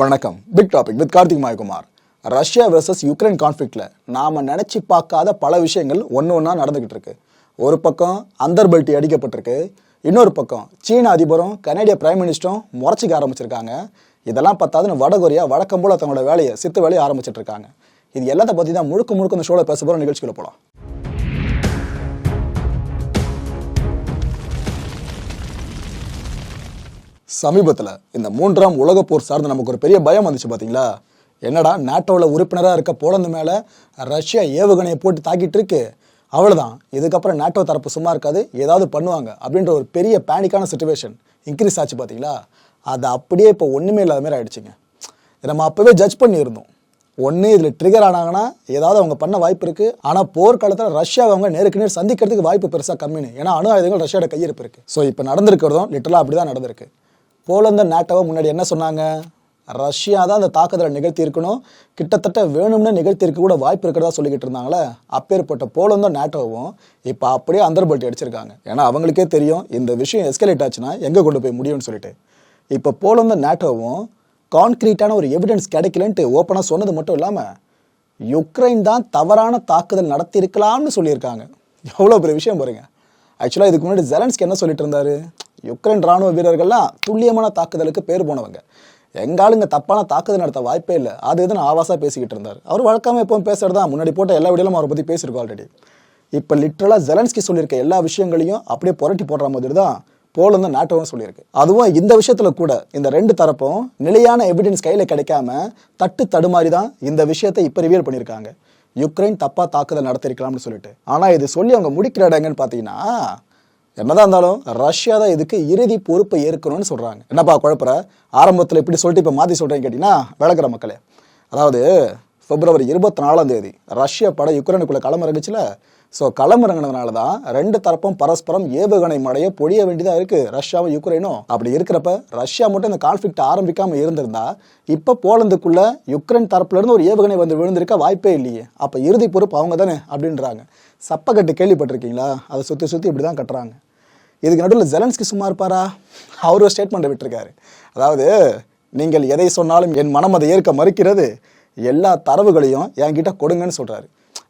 வணக்கம். Big topic with Karthik Mayakumar. Russia versus Ukraine கான்ஃப்ளிக்டில் நாம நினைச்சு பார்க்காத பல விஷயங்கள் ஒன்று ஒன்றா நடந்துகிட்டு இருக்கு. ஒரு பக்கம் அந்தர்பல்ட்டி அடிக்கப்பட்டிருக்கு. இன்னொரு பக்கம் சீன அதிபரும் கனேடிய பிரைம் மினிஸ்டரும் முறைச்சிக்க ஆரம்பிச்சிருக்காங்க. இதெல்லாம் பார்த்தாதுன்னு வடகொரியா வழக்கம் போல தங்களோட வேலையை சித்து வேலையை ஆரம்பிச்சிட்டு இருக்காங்க. இது எல்லாத்த பற்றி தான் முழுக்க முழுக்க இந்த ஷோவில் பேச போகிற நிகழ்ச்சிக்குள்ள போகலாம் சமீபத்தில் இந்த மூன்றாம் உலக போர் சார்ந்து நமக்கு ஒரு பெரிய பயம் வந்துச்சு பார்த்தீங்களா என்னடா நாட்டோவில் உறுப்பினராக இருக்க போலந்து மேலே ரஷ்யா ஏவுகணையை போட்டு தாக்கிட்டு இருக்கு. அவ்வளோதான் இதுக்கப்புறம் நாட்டோ தரப்பு சும்மா இருக்காது ஏதாவது பண்ணுவாங்க அப்படின்ற ஒரு பெரிய பேனிக்கான சுச்சுவேஷன் இன்க்ரீஸ் ஆச்சு பார்த்தீங்களா அது அப்படியே இப்போ ஒன்றுமே இல்லாத மாதிரி ஆயிடுச்சுங்க. நம்ம அப்போவே ஜட்ஜ் பண்ணியிருந்தோம். ஒன்று இதில் ட்ரிகர் ஆனாங்கன்னா ஏதாவது அவங்க பண்ண வாய்ப்பு இருக்குது ஆனால் போர்க்காலத்தில் ரஷ்யாவை அவங்க நேருக்கு நேர் சந்திக்கிறதுக்கு வாய்ப்பு பெருசாக கம்மின்னு. ஏன்னா அணு ஆயுதங்கள் ரஷ்யாவோட கையிருப்பு இருக்குது ஸோ இப்போ நடந்திருக்கிறதும் லிட்டலாக அப்படி தான் நடந்திருக்கு. போலந்த நாட்டோவை முன்னாடி என்ன சொன்னாங்க? ரஷ்யா தான் அந்த தாக்குதலை நிகழ்த்தி இருக்கணும் கிட்டத்தட்ட வேணும்னு நிகழ்த்தி இருக்க கூட வாய்ப்பு இருக்கிறதா சொல்லிக்கிட்டு இருந்தாங்களே. அப்பேற்பட்ட போலந்தும் நாட்டோவும் இப்போ அப்படியே அந்தர்பல்ட்டி அடிச்சிருக்காங்க. ஏன்னா அவங்களுக்கே தெரியும் இந்த விஷயம் எஸ்கலேட் ஆச்சுன்னா எங்கே கொண்டு போய் முடியும்னு சொல்லிட்டு. இப்போ போலந்த நாட்டோவும் கான்கிரீட்டான ஒரு எவிடன்ஸ் கிடைக்கலன்ட்டு ஓப்பனாக சொன்னது மட்டும் இல்லாமல் யுக்ரைன் தான் தவறான தாக்குதல் நடத்தியிருக்கலாம்னு சொல்லியிருக்காங்க. எவ்வளோ பெரிய விஷயம் பாருங்கள் ஆக்சுவலாக இதுக்கு முன்னாடி ஜெலன்ஸ்கி என்ன சொல்லிட்டு இருந்தாரு? யுக்ரைன் ராணுவ வீரர்கள்லாம் துல்லியமான தாக்குதலுக்கு பேர் போனவங்க. எங்காலுங்க தப்பான தாக்குதல் நடத்த வாய்ப்பே இல்லை. அது இது ஆவாசாக பேசிக்கிட்டு இருந்தார். அவர் வழக்கமாக எப்பவும் பேசுறது தான். முன்னாடி போட்ட எல்லா வீடியோலும் அவரை பற்றி பேசியிருக்கோம் ஆல்ரெடி இப்போ லிட்ரலாக ஜெலன்ஸ்கி சொல்லியிருக்க எல்லா விஷயங்களையும் அப்படியே புரட்டி போடுற மாதிரி தான் போலந்து நாட்டவும் சொல்லியிருக்கு. அதுவும் இந்த விஷயத்தில் கூட இந்த ரெண்டு தரப்பும் நிலையான எவிடன்ஸ் கையில் கிடைக்காம தட்டு தடுமாறி தான் இந்த விஷயத்தை இப்போ ரிவியல் பண்ணியிருக்காங்க. யுக்ரைன் தப்பாக தாக்குதல் நடத்திருக்கலாம்னு சொல்லிட்டு. ஆனால் இது சொல்லி அவங்க முடிக்கிற இடங்கன்னு பார்த்தீங்கன்னா என்னதான் இருந்தாலும் ரஷ்யா தான் இதுக்கு இறுதி பொறுப்பை ஏற்கணும்னு சொல்கிறாங்க என்னப்பா குழப்பற? ஆரம்பத்தில் இப்படி சொல்லிட்டு இப்போ மாற்றி சொல்கிறேன் கேட்டிங்கன்னா விளக்குற மக்களே. அதாவது பிப்ரவரி இருபத்தி நாலாம் தேதி ரஷ்ய படை யுக்ரைனுக்குள்ளே களமிறங்குச்சுல ஸோ களமிறங்கினதுனால தான் ரெண்டு தரப்பும் பரஸ்பரம் ஏவுகணை மடைய பொழிய வேண்டியதாக இருக்கு. ரஷ்யாவும் யுக்ரைனும். அப்படி இருக்கிறப்ப ரஷ்யா மட்டும் இந்த கான்ஃப்ளிக்ட் ஆரம்பிக்காம இருந்திருந்தா இப்போ போலந்துக்குள்ள யுக்ரைன் தரப்புல இருந்து ஒரு ஏவுகணை வந்து விழுந்திருக்க வாய்ப்பே இல்லையே. அப்போ இறுதி பொறுப்பு அவங்க தானே அப்படின்றாங்க. சப்பக்கட்டு கேள்விப்பட்டிருக்கீங்களா? அதை சுற்றி சுற்றி இப்படி தான் கட்டுறாங்க. இதுக்கு நடுவில் ஜெலன்ஸ்கி சும்மா இருப்பாரா? அவர் ஒரு ஸ்டேட்மெண்ட்டை விட்டுருக்காரு. அதாவது நீங்கள் எதை சொன்னாலும் என் மனம் அதை ஏற்க மறுக்கிறது. எல்லா தரவுகளையும் என்கிட்ட கொடுங்கன்னு சொல்றாரு.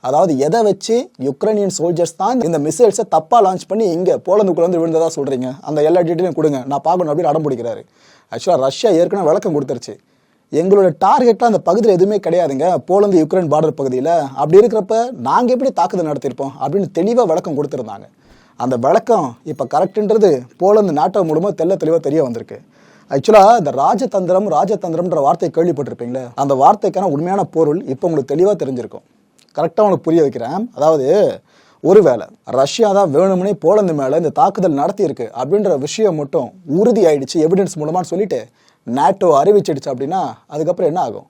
அதாவது எதை வச்சு யுக்ரைனியன் சோல்ஜர்ஸ் தான் இந்த மிசைல்ஸை தப்பாக லான்ச் பண்ணி இங்கே போலந்துக்குள்ள வந்து விழுந்ததாக சொல்கிறீங்க அந்த எல்லா டீட்டெயிலும் கொடுங்க. நான் பார்க்கணும் அப்படின்னு அடம் பிடிக்கிறாரு. ஆக்சுவலாக ரஷ்யா ஏற்கனவே விளக்கம் கொடுத்துருச்சு. எங்களோட டார்கெட்டில் அந்த பகுதியில் எதுவுமே கிடையாதுங்க. போலந்து யுக்ரைன் பார்டர் பகுதியில். அப்படி இருக்கிறப்ப நாங்கள் எப்படி தாக்குதல் நடத்தியிருப்போம்? அப்படின்னு தெளிவாக விளக்கம் கொடுத்துருந்தாங்க. அந்த விளக்கம் இப்போ கரெக்டுன்றது போலந்து நாட்டோ மூலமாக தெல்ல தெளிவாக தெரிய வந்திருக்கு. ஆக்சுவலாக இந்த ராஜதந்திரம் ராஜதந்திரம்ன்ற வார்த்தையை கேள்விப்பட்டிருப்பீங்களே? அந்த வார்த்தைக்கான உண்மையான பொருள் இப்போ உங்களுக்கு தெளிவாக தெரிஞ்சிருக்கும். கரெக்டாக உனக்கு புரிய வைக்கிறேன். அதாவது ஒருவேளை ரஷ்யா தான் வேணும்னே போலந்து மேலே இந்த தாக்குதல் நடத்தியிருக்கு அப்படின்ற விஷயம் மட்டும் உறுதி ஆயிடுச்சு எவிடன்ஸ் மூலமானு சொல்லிட்டு நாட்டோ அறிவிச்சிடுச்சு அப்படின்னா அதுக்கப்புறம் என்ன ஆகும்?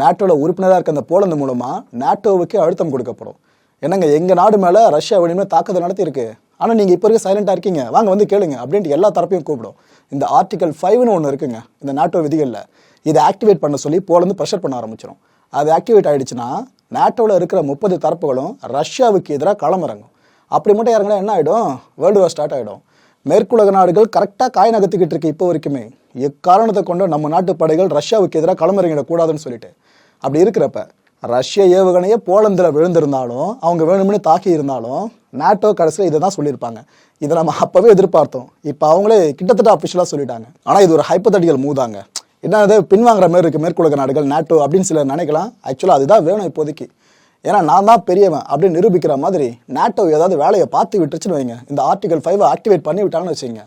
நேட்டோவில் உறுப்பினராக இருக்க அந்த போலந்து மூலமாக நேட்டோவுக்கு அழுத்தம் கொடுக்கப்படும். என்னங்க எங்கள் நாடு மேலே ரஷ்யா வேணுமே தாக்குதல் நடத்தியிருக்கு? ஆனால் நீங்கள் இப்போ இருக்க சைலண்டாக இருக்கீங்க. வாங்க வந்து கேளுங்க அப்படின்ட்டு எல்லா தரப்பையும் கூப்பிடும். இந்த ஆர்டிகல் ஃபைவ்னு ஒன்று இருக்குங்க இந்த நாட்டோ விதிகளில். இதை ஆக்டிவேட் பண்ண சொல்லி போலந்து ப்ரெஷர் பண்ண ஆரம்பிச்சிடும் அது ஆக்டிவேட் ஆகிடுச்சுன்னா நேட்டோவில் இருக்கிற முப்பது தரப்புகளும் ரஷ்யாவுக்கு எதிராக களமிறங்கும் அப்படி மட்டும் இறங்கினா என்ன ஆகிடும் வேர்ல்டு வார் ஸ்டார்ட் ஆகிடும் மேற்குலக நாடுகள் கரெக்டாக காய் நகர்த்திக்கிட்டு இருக்கு இப்போ வரைக்குமே. எக்காரணத்தை கொண்டு நம்ம நாட்டு படைகள் ரஷ்யாவுக்கு எதிராக களமிறங்கிடக்கூடாதுன்னு சொல்லிட்டு. அப்படி இருக்கிறப்ப ரஷ்ய ஏவுகணையே போலந்தில் விழுந்திருந்தாலும் அவங்க வேணும்னு தாக்கி இருந்தாலும் நாட்டோ கடைசியில் இதை தான் சொல்லியிருப்பாங்க. இதை நம்ம அப்போவே எதிர்பார்த்தோம். இப்போ அவங்களே கிட்டத்தட்ட அஃபிஷியலாக சொல்லிட்டாங்க. ஆனால் இது ஒரு ஹைப்பத்தட்டிக்கல் மூதாங்க. என்ன அது பின்வாங்குற மாதிரி இருக்குது மேற்குலக நாடுகள் நாட்டோ அப்படின்னு சிலர் நினைக்கலாம். ஆக்சுவலாக அதுதான் வேணும் இப்போதைக்கு. ஏன்னா நான் தான் பெரியவன் அப்படின்னு நிரூபிக்கிற மாதிரி நாட்டோ ஏதாவது வேலையை பார்த்து விட்டுருச்சுன்னு வைங்க. இந்த ஆர்டிகல் ஃபைவ் ஆக்டிவேட் பண்ணி விட்டாங்கன்னு வச்சுங்க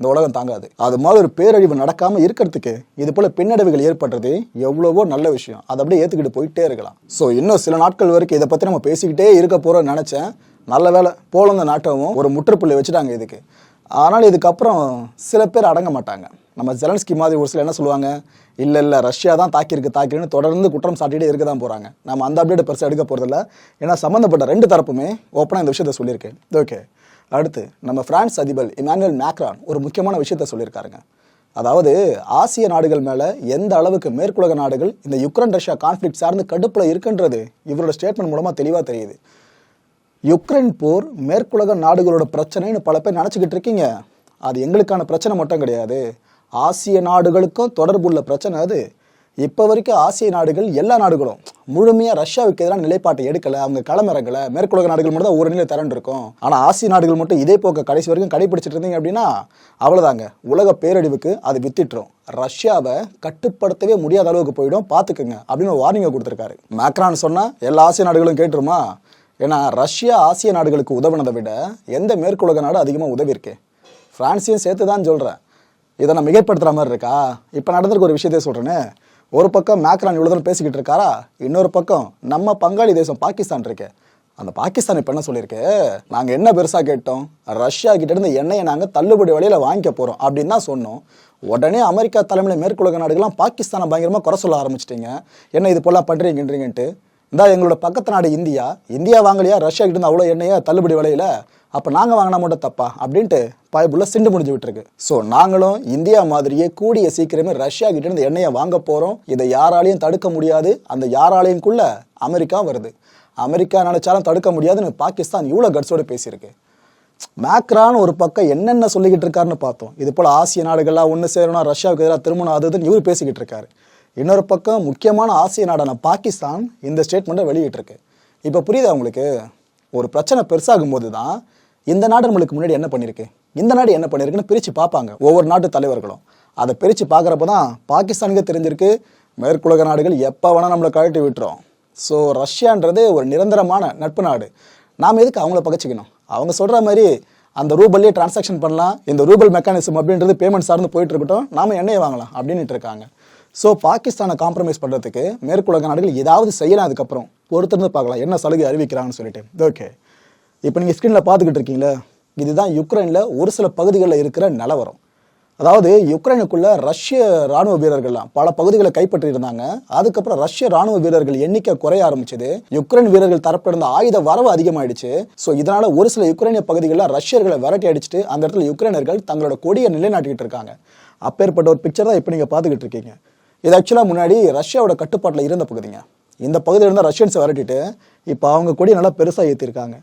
இந்த உலகம் தாங்காது. அது மாதிரி ஒரு பேரழிவு நடக்காமல் இருக்கிறதுக்கு இது போல் பின்னடைவுகள் ஏற்படுறது எவ்வளவோ நல்ல விஷயம். அதை அப்படியே ஏற்றுக்கிட்டு போயிட்டே இருக்கலாம். ஸோ இன்னும் சில நாட்கள் வரைக்கும் இதை பற்றி நம்ம பேசிக்கிட்டே இருக்க போகிறோம்னு நினச்சேன். நல்ல வேலை போலந்த நாட்டமும் ஒரு முற்றுப்புள்ளி வச்சுட்டாங்க இதுக்கு. ஆனால் இதுக்கப்புறம் சில பேர் அடங்க மாட்டாங்க. நம்ம ஜெலன்ஸ்கி மாதிரி ஒரு சில என்ன சொல்லுவாங்க? இல்லை இல்லை ரஷ்யா தான் தாக்கியிருக்கு தாக்கிருன்னு தொடர்ந்து குற்றம் சாட்டிகிட்டே இருக்க தான் போகிறாங்க நம்ம அந்த அப்டேட் பெருசாக எடுக்க போகிறதில்ல ஏன்னா சம்மந்தப்பட்ட ரெண்டு தரப்புமே ஓப்பனாக இந்த விஷயத்த சொல்லியிருக்கேன். ஓகே அடுத்து நம்ம பிரான்ஸ் அதிபர் இமானுவல் மேக்ரான் ஒரு முக்கியமான விஷயத்த சொல்லியிருக்காருங்க. அதாவது ஆசிய நாடுகள் மேலே எந்த அளவுக்கு மேற்குலக நாடுகள் இந்த யுக்ரைன் ரஷ்யா கான்ஃப்ளிக் சார்ந்து கடுப்பில் இருக்குன்றது இவரோட ஸ்டேட்மெண்ட் மூலமாக தெளிவாக தெரியுது. யுக்ரைன் போர் மேற்குலக நாடுகளோட பிரச்சனைன்னு பல பேர் நினச்சிக்கிட்டு இருக்கீங்க. அது எங்களுக்கான பிரச்சனை மட்டும் கிடையாது. ஆசிய நாடுகளுக்கும் தொடர்புள்ள பிரச்சனை அது. இப்போ வரைக்கும் ஆசிய நாடுகள் எல்லா நாடுகளும் முழுமையாக ரஷ்யாவுக்கு எதிரான நிலைப்பாட்டை எடுக்கல. அவங்க களமிறங்கல மேற்குலக நாடுகள் மட்டும் தான் ஒரு நிலை திரண்டு இருக்கும் ஆனால் ஆசிய நாடுகள் மட்டும் இதே போக்க கடைசி வரைக்கும் கடைபிடிச்சிட்டு இருந்தீங்க அப்படின்னா அவ்வளோதாங்க உலக பேரழிவுக்கு அது வித்திட்டுரும். ரஷ்யாவை கட்டுப்படுத்தவே முடியாத அளவுக்கு போயிடும். பார்த்துக்குங்க அப்படின்னு வார்னிங்கை கொடுத்துருக்காரு. மேக்ரான் சொன்னால் எல்லா ஆசிய நாடுகளும் கேட்டுருமா? ஏன்னா ரஷ்யா ஆசிய நாடுகளுக்கு உதவினதை விட எந்த மேற்குலக நாடு அதிகமாக உதவி இருக்கு பிரான்ஸையும் சேர்த்து தான் சொல்கிறேன் இதை நான் மிகைப்படுத்துகிற மாதிரி இருக்கா? இப்போ நடந்திருக்க ஒரு விஷயத்தை சொல்கிறேன்னு ஒரு பக்கம் மேக்ரான் இவ்வளோ தூரம் பேசிக்கிட்டு இருக்காரா? இன்னொரு பக்கம் நம்ம பங்காளி தேசம் பாகிஸ்தான் இருக்கு. அந்த பாகிஸ்தான் இப்போ என்ன சொல்லியிருக்கு? நாங்கள் என்ன பெருசாக கேட்டோம்? ரஷ்யா கிட்டேருந்து எண்ணெயை நாங்கள் தள்ளுபடி வழியில் வாங்கிக்க போகிறோம் அப்படின்னு தான் சொன்னோம். உடனே அமெரிக்கா தலைமையில் மேற்குலக நாடுகள்லாம் பாகிஸ்தானை பயங்கரமாக குறை சொல்ல ஆரம்பிச்சிட்டிங்க. என்ன இது போலாம் பண்ணுறீங்கன்றீங்கன்ட்டு இந்தா எங்களோட பக்கத்து நாடு இந்தியா. இந்தியா வாங்கலையா? ரஷ்யா கிட்ட இருந்து அவ்வளோ எண்ணெயா தள்ளுபடி விலையில? அப்போ நாங்கள் வாங்கினா மட்டும் தப்பா? அப்படின்ட்டு பயப்புள்ள சிண்டு முடிஞ்சு விட்டுருக்கு. ஸோ நாங்களும் இந்தியா மாதிரியே கூடிய சீக்கிரமே ரஷ்யா கிட்ட இருந்து எண்ணெயை வாங்க போகிறோம் இதை யாராலையும் தடுக்க முடியாது. அந்த யாராலையும்குள்ள அமெரிக்கா வருது. அமெரிக்கா நினைச்சாலும் தடுக்க முடியாதுன்னு பாகிஸ்தான் இவ்வளோ கட்ஸோடு பேசியிருக்கு. மேக்ரான் ஒரு பக்கம் என்னென்ன சொல்லிக்கிட்டு இருக்காருன்னு பார்த்தோம். இது போல் ஆசிய நாடுகள்லாம் ஒன்று சேரணும் ரஷ்யாவுக்கு எதிராக திருமணம் ஆகுதுன்னு இவர் பேசிக்கிட்டு இருக்காரு. இன்னொரு பக்கம் முக்கியமான ஆசிய நாடான பாகிஸ்தான் இந்த ஸ்டேட்மெண்ட்டை வெளியிட்டிருக்கு. இப்போ புரியுதா உங்களுக்கு? ஒரு பிரச்சனை பெருசாகும் போது தான் இந்த நாடு நம்மளுக்கு முன்னாடி என்ன பண்ணியிருக்கு இந்த நாடு என்ன பண்ணியிருக்குன்னு பிரித்து பார்ப்பாங்க ஒவ்வொரு நாட்டு தலைவர்களும். அதை பிரித்து பார்க்குறப்ப தான் பாகிஸ்தானுக்கு தெரிஞ்சிருக்கு மேற்குலக நாடுகள் எப்போ வேணால் நம்மளை கழட்டி விட்டுரும். ஸோ ரஷ்யான்றது ஒரு நிரந்தரமான நட்பு நாடு. நாம் எதுக்கு அவங்கள பகச்சிக்கணும்? அவங்க சொல்கிற மாதிரி அந்த ரூபல்லே டிரான்சாக்ஷன் பண்ணலாம் இந்த ரூபல் மெக்கானிசம் அப்படின்றது பேமெண்ட் சார்ந்து போயிட்டு இருக்கட்டும் நாம எண்ணெயை வாங்கலாம் அப்படின்ட்டு இருக்காங்க. ஸோ பாகிஸ்தானை காம்ப்ரமைஸ் பண்ணுறதுக்கு மேற்குலக நாடுகள் ஏதாவது செய்யலாம் அதுக்கப்புறம். பொறுத்திருந்து பார்க்கலாம். என்ன சலுகை அறிவிக்கிறாங்கன்னு சொல்லிட்டு. ஓகே இப்போ நீங்கள் ஸ்க்ரீனில் பார்த்துக்கிட்டு இருக்கீங்களே இதுதான் யுக்ரைனில் ஒரு சில பகுதிகளில் இருக்கிற நிலவரம். அதாவது யுக்ரைனுக்குள்ள ரஷ்ய ராணுவ வீரர்கள்லாம் பல பகுதிகளை கைப்பற்றி இருந்தாங்க. அதுக்கப்புறம் ரஷ்ய ராணுவ வீரர்கள் எண்ணிக்கை குறைய ஆரம்பிச்சது. யுக்ரைன் வீரர்கள் தரப்பு இருந்த ஆயுத வரவு அதிகமாயிடுச்சு. ஸோ இதனால ஒரு சில யுக்ரைனிய பகுதிகளில் ரஷ்யர்களை விரட்டி அடிச்சுட்டு அந்த இடத்துல யுக்ரைனர்கள் தங்களோட கொடியை நிலைநாட்டிக்கிட்டு இருக்காங்க. அப்பேற்பட்ட ஒரு பிக்சர் தான் இப்போ நீங்கள் பார்த்துக்கிட்டு இருக்கீங்க. இது ஆக்சுவலாக முன்னாடி ரஷ்யாவோட கட்டுப்பாட்டில் இருந்த பகுதிங்க. இந்த பகுதியில் இருந்தால் ரஷ்யன்ஸை விரட்டிட்டு இப்போ அவங்க கொடியை நல்லா பெருசாக ஏற்றிருக்காங்க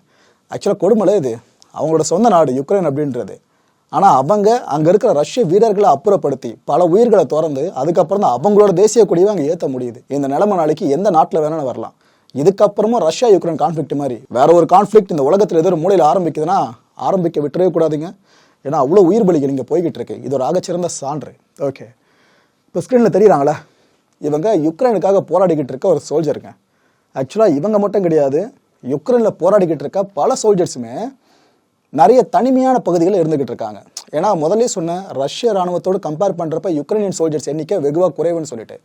ஆக்சுவலாக கொடுமலை இது. அவங்களோட சொந்த நாடு யுக்ரைன் அப்படின்றது. ஆனால் அவங்க அங்கே இருக்கிற ரஷ்ய வீரர்களை அப்புறப்படுத்தி பல உயிர்களை திறந்து அதுக்கப்புறம் தான் அவங்களோட தேசிய கொடியை அங்கே ஏற்ற முடியுது. இந்த நிலைமை நாளைக்கு எந்த நாட்டில் வேணாலும் வரலாம். இதுக்கப்புறமும் ரஷ்யா யுக்ரைன் கான்ஃப்ளிக்ட் மாதிரி. வேற ஒரு கான்ஃப்ளிக்ட் இந்த உலகத்தில் ஏதோ ஒரு மூலையில் ஆரம்பிக்குதுன்னா ஆரம்பிக்க விட்டுறவே கூடாதுங்க. ஏன்னா அவ்வளோ உயிர் பலிகள் இங்கே போய்கிட்டு இருக்கு. இது ஒரு ஆகச்சிறந்த சான்று. ஓகே இப்போ ஸ்க்ரீனில் தெரியுறாங்களா? இவங்க யுக்ரைனுக்காக போராடிக்கிட்டு இருக்க ஒரு சோல்ஜருங்க ஆக்சுவலாக இவங்க மட்டும் கிடையாது யுக்ரைனில் போராடிக்கிட்டு இருக்க பல சோல்ஜர்ஸுமே நிறைய தனிமையான பகுதிகளில் இருந்துக்கிட்டு இருக்காங்க. ஏன்னா முதல்ல சொன்ன ரஷ்ய ராணுவத்தோடு கம்பேர் பண்ணுறப்ப யுக்ரைனியன் சோல்ஜர்ஸ் எண்ணிக்கை வெகுவாக குறைவுன்னு சொல்லிட்டு.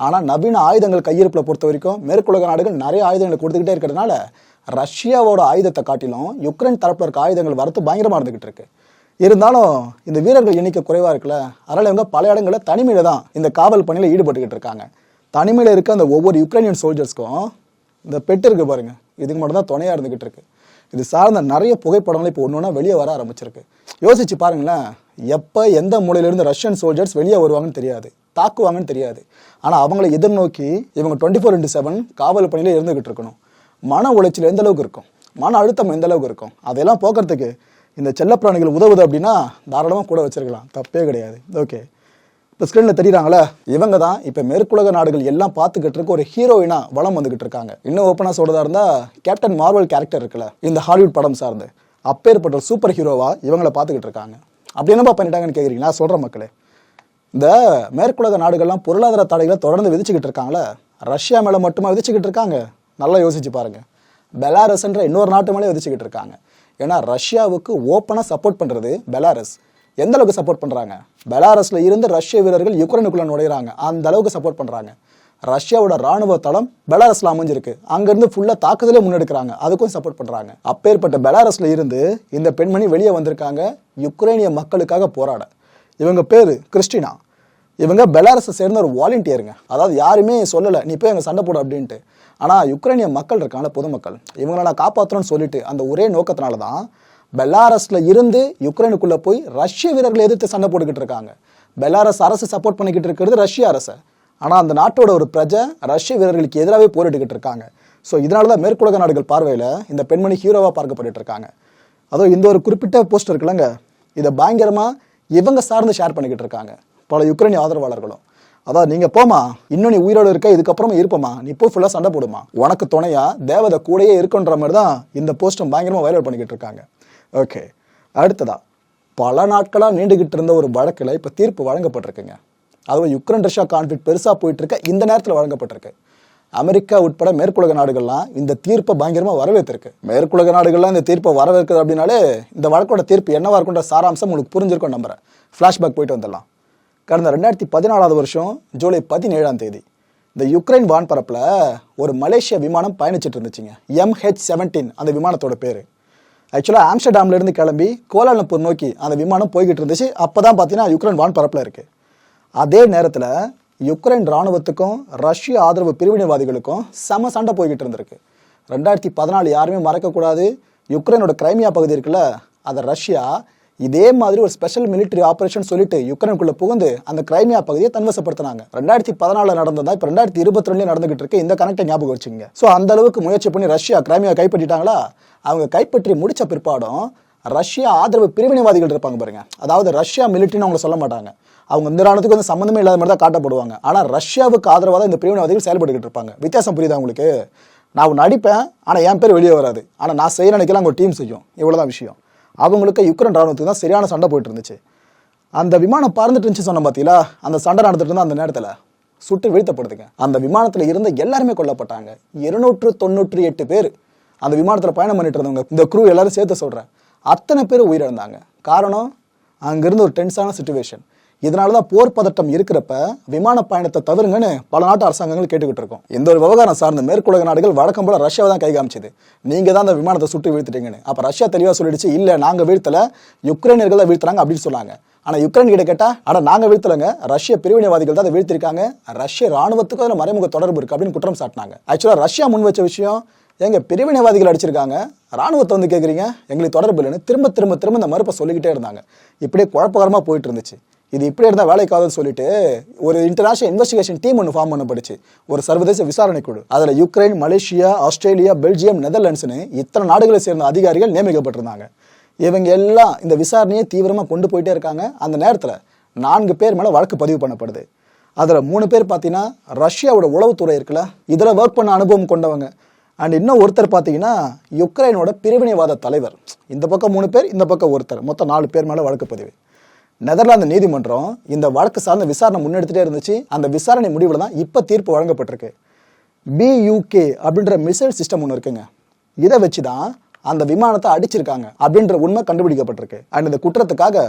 ஆனால் நவீன ஆயுதங்கள் கையிருப்பில் பொறுத்த வரைக்கும் மேற்குலக நாடுகள் நிறைய ஆயுதங்களை கொடுத்துக்கிட்டே இருக்கிறதுனால ரஷ்யாவோட ஆயுதத்தை காட்டிலும் யுக்ரைன் தரப்பில் இருக்க ஆயுதங்கள் வரத்து பயங்கரமாக இருந்துகிட்டு இருக்குது இருந்தாலும் இந்த வீரர்கள் எண்ணிக்கை குறைவாக இருக்குல்ல அதனால் இவங்க பல இடங்களில் தனிமையில் தான் இந்த காவல் பணியில் ஈடுபட்டுக்கிட்டு இருக்காங்க. தனிமையில் இருக்க அந்த ஒவ்வொரு யுக்ரைனியன் சோல்ஜர்ஸ்க்கும் இந்த பெட்டு இருக்குது பாருங்கள் இதுக்கு மட்டும் தான் துணையாக இருந்துகிட்டு இருக்கு. இது சார்ந்த நிறைய புகைப்படங்கள் இப்போ ஒன்று ஒன்றா வெளியே வர ஆரம்பிச்சிருக்கு. யோசிச்சு பாருங்களேன் எப்போ எந்த மூலையிலிருந்து ரஷ்யன் சோல்ஜர்ஸ் வெளியே வருவாங்கன்னு தெரியாது தாக்குவாங்கன்னு தெரியாது. ஆனால் அவங்கள எதிர்நோக்கி இவங்க டுவெண்ட்டி ஃபோர் இன்ட்டு செவன் காவல் பணியில் இருந்துகிட்டு இருக்கணும். மன உளைச்சல் எந்த அளவுக்கு இருக்கும்? மன அழுத்தம் எந்த அளவுக்கு இருக்கும்? அதெல்லாம் போக்குறதுக்கு இந்த செல்லப்பிராணிகள் உதவுது அப்படின்னா தாராளமாக கூட வச்சிருக்கலாம். தப்பே கிடையாது. ஓகே இப்போ ஸ்க்ரீனில் தெரியுறாங்களே இவங்க தான் இப்போ மேற்குலக நாடுகள் எல்லாம் பார்த்துக்கிட்டு இருக்க ஒரு ஹீரோயினா வளம் வந்துக்கிட்டு இருக்காங்க. இன்னும் ஓப்பனாக சொல்கிறதா இருந்தால் கேப்டன் மார்வல் கேரக்டர் இருக்குல்ல இந்த ஹாலிவுட் படம் சார்ந்து. அப்பேற்பட்ட சூப்பர் ஹீரோவாக இவங்கள பார்த்துக்கிட்டு இருக்காங்க. அப்படி என்னப்பா பண்ணிட்டாங்கன்னு கேட்குறீங்க நான் மக்களே. இந்த மேற்குலக நாடுகள்லாம் பொருளாதார தடைகளை தொடர்ந்து விதிச்சுக்கிட்டு இருக்காங்களே ரஷ்யா மேலே மட்டுமா விதிச்சுக்கிட்டு இருக்காங்க? நல்லா யோசிச்சு பாருங்கள் பெலாரஸ்ன்ற இன்னொரு நாட்டு மேலே விதிச்சுக்கிட்டு இருக்காங்க. ஏன்னா ரஷ்யாவுக்கு ஓப்பனாக சப்போர்ட் பண்ணுறது பெலாரஸ் எந்த அளவுக்கு சப்போர்ட் பண்ணுறாங்க பெலாரஸில் இருந்து ரஷ்ய வீரர்கள் யுக்ரைனுக்குள்ள நுழையிறாங்க. அந்த அளவுக்கு சப்போர்ட் பண்ணுறாங்க ரஷ்யாவோட ராணுவ தளம் பெலாரஸில் அமைஞ்சிருக்கு. அங்கேருந்து ஃபுல்லாக தாக்குதலே முன்னெடுக்கிறாங்க. அதுக்கும் சப்போர்ட் பண்ணுறாங்க அப்பேற்பட்ட பெலாரஸில் இருந்து இந்த பெண்மணி வெளியே வந்திருக்காங்க. யுக்ரைனிய மக்களுக்காக போராட. இவங்க பேர் கிறிஸ்டினா இவங்க பெலாரஸை சேர்ந்த ஒரு வாலண்டியருங்க. அதாவது யாருமே சொல்லலை நீ போய் அங்கே சண்டை போடு அப்படின்ட்டு. ஆனால் யுக்ரைனிய மக்கள் இருக்காங்க பொதுமக்கள். இவங்களை நான் காப்பாற்றணும்னு சொல்லிட்டு அந்த ஒரே நோக்கத்தினால தான் பெலாரஸில் இருந்து யுக்ரைனுக்குள்ளே போய் ரஷ்ய வீரர்களை எதிர்த்து சண்டை போட்டுக்கிட்டு இருக்காங்க. பெலாரஸ் அரசு சப்போர்ட் பண்ணிக்கிட்டு இருக்கிறது ரஷ்ய அரசு. ஆனால் அந்த நாட்டோட ஒரு பிரஜை ரஷ்ய வீரர்களுக்கு எதிராகவே போரிட்டுக்கிட்டு இருக்காங்க. ஸோ இதனால தான் மேற்குலக நாடுகள் பார்வையில் இந்த பெண்மணி ஹீரோவாக பார்க்கப்பட்டு இருக்காங்க. அதுவும் இந்த ஒரு குறிப்பிட்ட போஸ்ட் இருக்குல்லங்க. இதை பயங்கரமாக இவங்க சார்ந்து ஷேர் பண்ணிக்கிட்டு இருக்காங்க. பல யுக்ரைனிய ஆதரவாளர்களும். அதான் நீங்க போமா இன்னும் நீ உயிரோடு இருக்க இதுக்கப்புறமா இருப்பமா நீ போய் ஃபுல்லா சண்டை போடுமா உனக்கு துணையா தேவதை கூடயே இருக்குன்ற மாதிரி தான் இந்த போஸ்டர் பயங்கரமா வைரல் பண்ணிக்கிட்டு இருக்காங்க. ஓகே. அடுத்ததா பல நாட்களாக நீண்டுகிட்டு இருந்த ஒரு வழக்கில் இப்போ தீர்ப்பு வழங்கப்பட்டிருக்குங்க. அதுவும் யுக்ரைன் ரஷ்யா கான்ஃபிளிக் பெருசாக போயிட்டு இருக்க இந்த நேரத்தில் வழங்கப்பட்டிருக்கு. அமெரிக்கா உட்பட மேற்குலக நாடுகள்லாம் இந்த தீர்ப்பை பயங்கரமாக வரவேற்றிருக்கு. மேற்குலக நாடுகள்லாம் இந்த தீர்ப்பை வரவேற்குது அப்படின்னாலே இந்த வழக்கோட தீர்ப்பு என்னவா இருக்குன்ற சாராம்சம் உங்களுக்கு புரிஞ்சிருக்கும் நம்புறேன். ஃப்ளாஷ்பேக் போயிட்டு வந்துடலாம். கடந்த ரெண்டாயிரத்தி பதினாலாவது வருஷம் ஜூலை பதினேழாம் தேதி இந்த யுக்ரைன் வான்பரப்பில் ஒரு மலேசிய விமானம் பயணிச்சிட்டு இருந்துச்சுங்க. எம்ஹெச் செவன்டீன் அந்த விமானத்தோட பேர். ஆக்சுவலாக ஆம்ஸ்டர்டாம்லேருந்து கிளம்பி கோலாலம்பூர் நோக்கி அந்த விமானம் போய்கிட்டு இருந்துச்சு. அப்போ தான் பார்த்தீங்கன்னா யுக்ரைன் வான்பரப்பில் இருக்குது அதே நேரத்தில் யுக்ரைன் ராணுவத்துக்கும் ரஷ்ய ஆதரவு பிரிவினைவாதிகளுக்கும் சம சண்டை போய்கிட்டு இருந்திருக்கு. ரெண்டாயிரத்தி பதினாலு யாருமே மறக்கக்கூடாது. யுக்ரைனோட கிரைமியா பகுதி இருக்குல்ல அதை ரஷ்யா இதே மாதிரி ஒரு ஸ்பெஷல் மிலிட்டரி ஆபரேஷன் சொல்லிட்டு யுக்ரைனுக்குள்ள புகுந்து அந்த கிரைமியா பகுதியை தன்வசப்படுத்தினாங்க. ரெண்டாயிரத்தி பதினாலு நடந்ததா இப்போ ரெண்டாயிரத்தி இருபத்தி ரெண்டுல நடந்துகிட்டு இருக்கு இந்த கணக்கை ஞாபகம் வச்சுங்க ஸோ அந்த அளவுக்கு முயற்சி பண்ணி ரஷ்யா கிரைமியா கைப்பற்றிட்டாங்களா? அவங்க கைப்பற்றி முடிச்ச பிற்பாடும் ரஷ்யா ஆதரவு பிரிவினைவாதிகள் இருப்பாங்க பாருங்க. அதாவது ரஷ்யா மிலிட்டரின்னு அவங்க சொல்ல மாட்டாங்க. அவங்க இந்த ராணுவத்துக்கு வந்து சம்மந்தமே இல்லாத மாதிரி தான் காட்டப்படுவாங்க. ஆனால் ரஷ்யாவுக்கு ஆதரவாக தான் இந்த பிரிவினைவாதிகள் செயல்பட்டுக்கிட்டு இருப்பாங்க. வித்தியாசம் புரியுதா உங்களுக்கு? நான் ஒன்று அடிப்பேன் ஆனால் என் பேர் வெளியே வராது. ஆனால் நான் செய்ய நினைக்கலாம் அவங்க டீம் செய்யும். இவ்வளோதான் விஷயம். அவங்களுக்கு யுக்ரைன் ராணுவத்துக்கு தான் சரியான சண்டை போயிட்டு இருந்துச்சு அந்த விமானம் பறந்துட்டு இருந்துச்சு சொன்ன பார்த்தீங்களா அந்த சண்டை நடந்துட்டு இருந்தால் அந்த நேரத்தில் சுட்டு வீழ்த்தப்படுதுங்க. அந்த விமானத்தில் இருந்த எல்லாருமே கொல்லப்பட்டாங்க. இருநூற்று தொண்ணூற்றி எட்டு பேர் அந்த விமானத்தில் பயணம் பண்ணிட்டு இருந்தவங்க. இந்த குரூ எல்லாரும் சேர்த்து சொல்கிறேன் அத்தனை பேர் உயிரிழந்தாங்க. காரணம் அங்கேருந்து ஒரு டென்ஸான சுச்சுவேஷன் இதனால தான் போர் பதட்டம் இருக்கிறப்ப விமான பயணத்தை தவிருங்கன்னு பல நாட்டு அரசாங்கங்கள் கேட்டுக்கிட்டு இருக்கோம். இந்த ஒரு விவகாரம் சார்ந்த மேற்குலக நாடுகள் வழக்கம் போல ரஷ்யாவை தான் கை காமிச்சது. நீங்க தான் அந்த விமானத்தை சுட்டு வீழ்த்திட்டீங்கன்னு. அப்ப ரஷ்யா தெளிவா சொல்லிடுச்சு இல்ல நாங்க வீழ்த்தல யுக்ரைனியர்கள் தான் வீழ்த்துறாங்க அப்படின்னு சொன்னாங்க. ஆனால் யுக்ரைன் கிட்ட கேட்டால் ஆனால் நாங்கள் வீழ்த்தலங்க ரஷ்ய பிரிவினைவாதிகள் தான் அதை வீழ்த்திருக்காங்க ரஷ்ய ராணுவத்துக்கும் அதில் மறைமுக தொடர்பு இருக்குது அப்படின்னு குற்றம் சாட்டினாங்க. ஆக்சுவலாக ரஷ்யா முன் வச்ச விஷயம் எங்க பிரிவினைவாதிகள் அடிச்சிருக்காங்க ராணுவத்தை வந்து கேட்குறீங்க எங்களுக்கு தொடர்பு இல்லைன்னு திரும்ப திரும்ப திரும்ப இந்த மறுப்பை சொல்லிக்கிட்டே இருந்தாங்க. இப்படியே குழப்பகரமாக போயிட்டு இருந்துச்சு. இது இப்படி இருந்தால் வேலைக்காதுன்னு சொல்லிட்டு ஒரு இன்டர்நேஷனல் இன்வெஸ்டிகேஷன் டீம் ஒன்று ஃபார்ம் பண்ணப்படுச்சு ஒரு சர்வதேச விசாரணை குழு. அதில் யுக்ரைன் மலேசியா ஆஸ்திரேலியா பெல்ஜியம் நெதர்லாண்ட்ஸ்னு இத்தனை நாடுகளை சேர்ந்த அதிகாரிகள் நியமிக்கப்பட்டிருந்தாங்க. இவங்க எல்லாம் இந்த விசாரணையை தீவிரமாக கொண்டு போயிட்டே இருக்காங்க. அந்த நேரத்தில் நான்கு பேர் மேலே வழக்கு பதிவு பண்ணப்படுது. அதில் மூணு பேர் பார்த்தீங்கன்னா ரஷ்யாவோட உளவுத்துறை இருக்குல்ல இதில் ஒர்க் பண்ண அனுபவம் கொண்டவங்க. அண்ட் இன்னும் ஒருத்தர் பார்த்தீங்கன்னா யுக்ரைனோட பிரிவினைவாத தலைவர். இந்த பக்கம் மூணு பேர் இந்த பக்கம் ஒருத்தர். மொத்தம் நாலு பேர் மேலே வழக்கு பதிவு. நெதர்லாந்து நீதிமன்றம் இந்த வழக்கு சார்ந்த விசாரணை முன்னெடுத்துட்டே இருந்துச்சு. அந்த விசாரணை முடிவில் தான் இப்போ தீர்ப்பு வழங்கப்பட்டிருக்கு. பியூகே அப்படின்ற மிசைல் சிஸ்டம் ஒன்று இருக்குங்க. இதை வச்சு தான் அந்த விமானத்தை அடிச்சிருக்காங்க அப்படின்ற உண்மை கண்டுபிடிக்கப்பட்டிருக்கு. அண்ட் இந்த குற்றத்துக்காக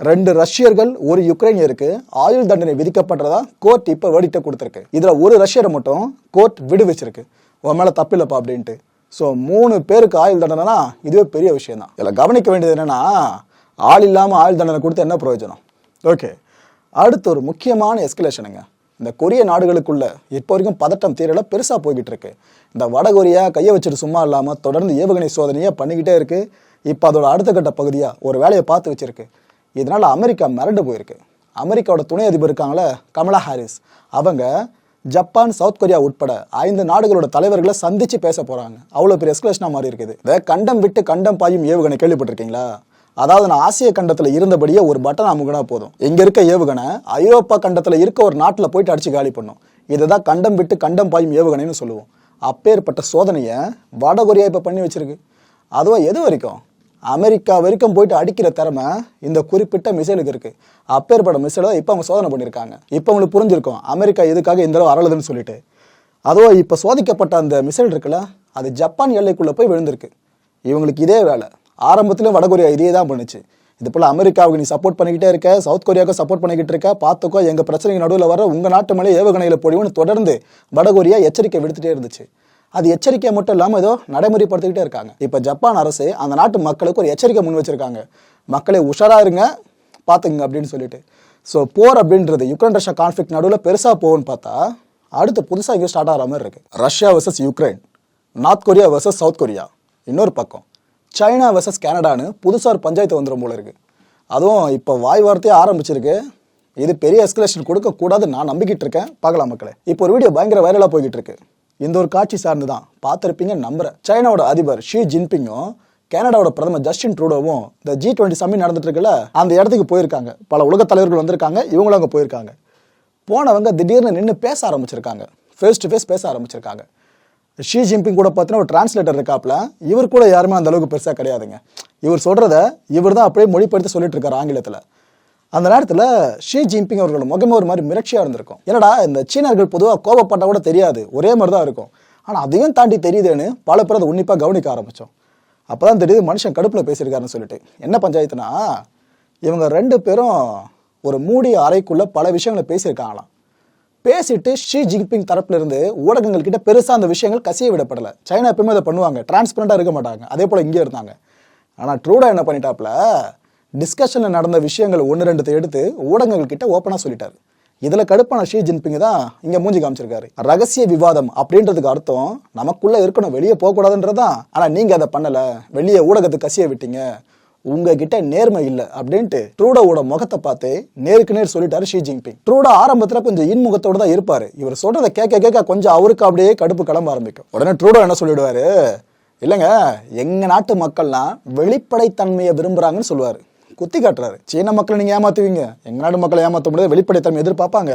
ரெண்டு ரஷ்யர்கள் ஒரு யுக்ரைனியருக்கு ஆயுள் தண்டனை விதிக்கப்பட்டதா கோர்ட் இப்போ வேடிட்ட கொடுத்துருக்கு. இதில் ஒரு ரஷ்யரை மட்டும் கோர்ட் விடுவிச்சிருக்கு. உன் மேலே தப்பில்லைப்பா அப்படின்ட்டு. ஸோ மூணு பேருக்கு ஆயுள் தண்டனைனா இதுவே பெரிய விஷயம் தான் இதில் கவனிக்க வேண்டியது என்னன்னா ஆள் இல்லாமல் ஆயுள் தண்டனை கொடுத்து என்ன பிரயோஜனம்? ஓகே அடுத்து ஒரு முக்கியமான எஸ்கலேஷனுங்க இந்த கொரிய நாடுகளுக்குள்ள இப்போ வரைக்கும் பதட்டம் தீரல பெருசாக போய்கிட்டு இருக்கு. இந்த வட கொரியா கையை வச்சுட்டு சும்மா இல்லாமல் தொடர்ந்து ஏவுகணை சோதனையை பண்ணிக்கிட்டே இருக்கு. இப்போ அதோட அடுத்த கட்ட பகுதியாக ஒரு வேலையை பார்த்து வச்சிருக்கு. இதனால் அமெரிக்கா மிரண்டு போயிருக்கு. அமெரிக்காவோட துணை அதிபர் இருக்காங்களே கமலா ஹாரிஸ். அவங்க ஜப்பான் சவுத் கொரியா உட்பட ஐந்து நாடுகளோட தலைவர்களை சந்திச்சு பேச போறாங்க. அவ்வளோ பெரிய எஸ்கலேஷனாக மாறி இருக்குது. இந்த கண்டம் விட்டு கண்டம் பாயும் ஏவுகணை கேள்விப்பட்டிருக்கீங்களா? அதாவது நான் ஆசிய கண்டத்தில் இருந்தபடியே ஒரு பட்டன் அமுகுனா போதும். இங்கே இருக்க ஏவுகணை ஐரோப்பா கண்டத்தில் இருக்க ஒரு நாட்டில் போயிட்டு அடிச்சு காலி பண்ணும். இதுதான் கண்டம் விட்டு கண்டம் பாயும் ஏவுகணைன்னு சொல்லுவோம். அப்பேற்பட்ட சோதனையை வட கொரியா பண்ணி வச்சிருக்கு. அதுவும் எது வரைக்கும்? அமெரிக்கா வரைக்கும் போயிட்டு அடிக்கிற திறமை இந்த குறிப்பிட்ட மிசைலுக்கு இருக்கு. அப்பேற்பட்ட மிசைலை இப்போ அவங்க சோதனை பண்ணியிருக்காங்க. இப்போ அவங்களுக்கு புரிஞ்சிருக்கும் அமெரிக்கா எதுக்காக இந்த அளவு அரளுதுன்னு சொல்லிட்டு. அதுவும் இப்போ சோதிக்கப்பட்ட அந்த மிசைல் இருக்குல்ல அது ஜப்பான் எல்லைக்குள்ளே போய் விழுந்திருக்கு. இவங்களுக்கு இதே வேலை. ஆரம்பத்திலும் வடகொரியா இதே தான் பண்ணுச்சு. இது போல் அமெரிக்காவுக்கு நீ சப்போர்ட் பண்ணிக்கிட்டே இருக்க சவுத் கொரியாவுக்கு சப்போர்ட் பண்ணிக்கிட்டு இருக்க பார்த்துக்கோ எங்கள் பிரச்சனைக்கு நடுவில் வர உங்கள் நாட்டு மேலே ஏவுகணையில் பொழிவுன்னு தொடர்ந்து வடகொரியா எச்சரிக்கை விடுத்துட்டே இருந்துச்சு. அது எச்சரிக்கை மட்டும் இல்லாமல் ஏதோ நடைமுறைப்படுத்திக்கிட்டே இருக்காங்க. இப்போ ஜப்பான் அரசு அந்த நாட்டு மக்களுக்கு ஒரு எச்சரிக்கை முன் வச்சிருக்காங்க. மக்களே உஷாராக இருங்க பார்த்துங்க அப்படின்னு சொல்லிட்டு. ஸோ போர் அப்படின்றது யுக்ரைன் ரஷ்யா கான்ஃப்ளிக் நடுவில் பெருசாக போகும்னு பார்த்தா அடுத்து புதுசாக இங்கே ஸ்டார்ட் ஆகிற மாதிரி இருக்குது Russia versus Ukraine North Korea versus South Korea இன்னொரு பக்கம். சைனா வர்சஸ் கனடான்னு புதுசாக ஒரு பஞ்சாயத்து வந்துடும் போல இருக்குது அதுவும் இப்போ வாய் வார்த்தையே ஆரம்பிச்சிருக்கு. இது பெரிய எஸ்கலேஷன் கொடுக்கக்கூடாதுன்னு நான் நம்பிக்கிட்டு இருக்கேன். பார்க்கலாம் மக்களே. இப்போ ஒரு வீடியோ பயங்கர வைரலாக போய்கிட்டு இருக்கு. இந்த ஒரு காட்சி சார்ந்து தான் பார்த்துருப்பீங்க நம்புகிறேன் சைனாவோட அதிபர் ஷி ஜின்பிங்கும் கனடாவோட பிரதமர் ஜஸ்டின் ட்ரூடோவும் இந்த ஜி டுவெண்ட்டி சம்மி நடந்துட்டு இருக்குல்ல அந்த இடத்துக்கு போயிருக்காங்க. பல உலக தலைவர்கள் வந்திருக்காங்க இவங்களும் அங்கே போயிருக்காங்க. போனவங்க திடீர்னு நின்று பேச ஆரம்பிச்சிருக்காங்க. ஃபேஸ் டு ஃபேஸ் பேச ஆரம்பிச்சிருக்காங்க. ஷி ஜின்பிங் கூட பார்த்தீங்கன்னா ஒரு டிரான்ஸ்லேட்டர் இருக்காப்புல. இவர் கூட யாருமே அந்த அளவுக்கு பெருசாக கிடையாதுங்க. இவர் சொல்கிறத இவர் தான் அப்படியே மொழிப்படுத்தி சொல்லிட்டு இருக்காரு ஆங்கிலத்தில். அந்த நேரத்தில் ஷீ ஜின்பிங் அவர்கள் முகமே ஒரு மாதிரி மிரட்சியாக இருந்திருக்கும். என்னடா இந்த சீனர்கள் பொதுவாக கோபப்பட்டா கூட தெரியாது. ஒரே மாதிரி தான் இருக்கும். ஆனால் அதையும் தாண்டி தெரியுதுன்னு பல பேர் அதை உன்னிப்பாக கவனிக்க ஆரம்பித்தோம் அப்போ தான் தெரியுது மனுஷன் கடுப்பில் பேசியிருக்காருன்னு சொல்லிட்டு. என்ன பஞ்சாயத்துனா இவங்க ரெண்டு பேரும் ஒரு மூடிய அறைக்குள்ளே பல விஷயங்களை பேசியிருக்காங்களாம். பேசிட்டு ஷி ஜின்பிங் தரப்புல இருந்து ஊடகங்கள் கிட்ட பெருசா அந்த விஷயங்கள் கசிய விடப்படல. சைனா எப்பவுமே அதை பண்ணுவாங்க. டிரான்ஸ்பரண்டா இருக்க மாட்டாங்க. அதே போல இங்கே இருந்தாங்க. ஆனா ட்ரூடா என்ன பண்ணிட்டாப்ல டிஸ்கஷன்ல நடந்த விஷயங்கள் ஒன்று ரெண்டுத்தை எடுத்து ஊடகங்கள் கிட்ட ஓப்பனா சொல்லிட்டாரு. இதுல கடுப்பான ஷி ஜின்பிங் தான் இங்க மூஞ்சி காமிச்சிருக்காரு. ரகசிய விவாதம் அப்படின்றதுக்கு அர்த்தம் நமக்குள்ள இருக்கணும் வெளியே போக கூடாதுன்றதான் ஆனா நீங்க அதை பண்ணல. வெளியே ஊடகத்துக்கு கசிய விட்டீங்க. உங்ககிட்ட நேர்மை இல்லை அப்படின்ட்டு ட்ரூடோவோட முகத்தை பார்த்து நேருக்கு நேர் சொல்லிட்டாரு ஷி ஜின்பிங் ட்ரூடோ ஆரம்பத்துல கொஞ்சம் இன்முகத்தோட தான் இருப்பாரு. இவர் சொல்றதை கேட்க கேட்க கொஞ்சம் அவருக்கு அப்படியே கடுப்பு கிளம்ப ஆரம்பிக்கும். உடனே ட்ரூடோ என்ன சொல்லிடுவாரு? இல்லைங்க எங்க நாட்டு மக்கள்லாம் வெளிப்படைத்தன்மையை விரும்புறாங்கன்னு சொல்லுவாரு. குத்தி காட்டுறாரு. சீன மக்களை நீங்க ஏமாத்துவீங்க. எங்க நாட்டு மக்களை ஏமாத்த முடியாது வெளிப்படைத்தன்மை எதிர்பார்ப்பாங்க.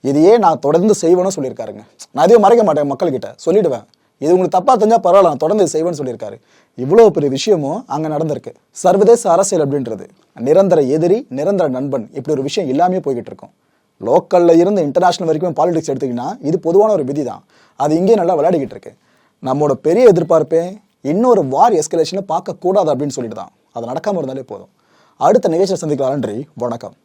இதையே நான் தொடர்ந்து செய்வேன்னு சொல்லியிருக்காருங்க. நான் அதையும் மறைக்க மாட்டேன் மக்கள்கிட்ட. சொல்லிடுவேன். இது உங்களுக்கு தப்பாக தெரிஞ்சால் பரவாயில்ல நான் தொடர்ந்து செய்வேன்னு சொல்லியிருக்காரு. இவ்வளோ பெரிய விஷயமும் அங்கே நடந்திருக்கு. சர்வதேச அரசியல் அப்படின்றது. நிரந்தர எதிரி நிரந்தர நண்பன் இப்படி ஒரு விஷயம் எல்லாமே போய்கிட்டு இருக்கும். லோக்கல்ல இருந்து இன்டர்நேஷனல் வரைக்கும் பாலிடிக்ஸ் எடுத்தீங்கன்னா இது பொதுவான ஒரு விதி தான் அது இங்கேயே நல்லா விளையாடிக்கிட்டு இருக்கு. நம்மளோட பெரிய எதிர்பார்ப்பே இன்னொரு வார் எஸ்கலேஷனை பார்க்கக்கூடாது அப்படின்னு சொல்லிட்டு தான் அது நடக்காமல் இருந்தாலே போதும். அடுத்த நிகழ்ச்சியை சந்திக்கலாம் நன்றி வணக்கம்.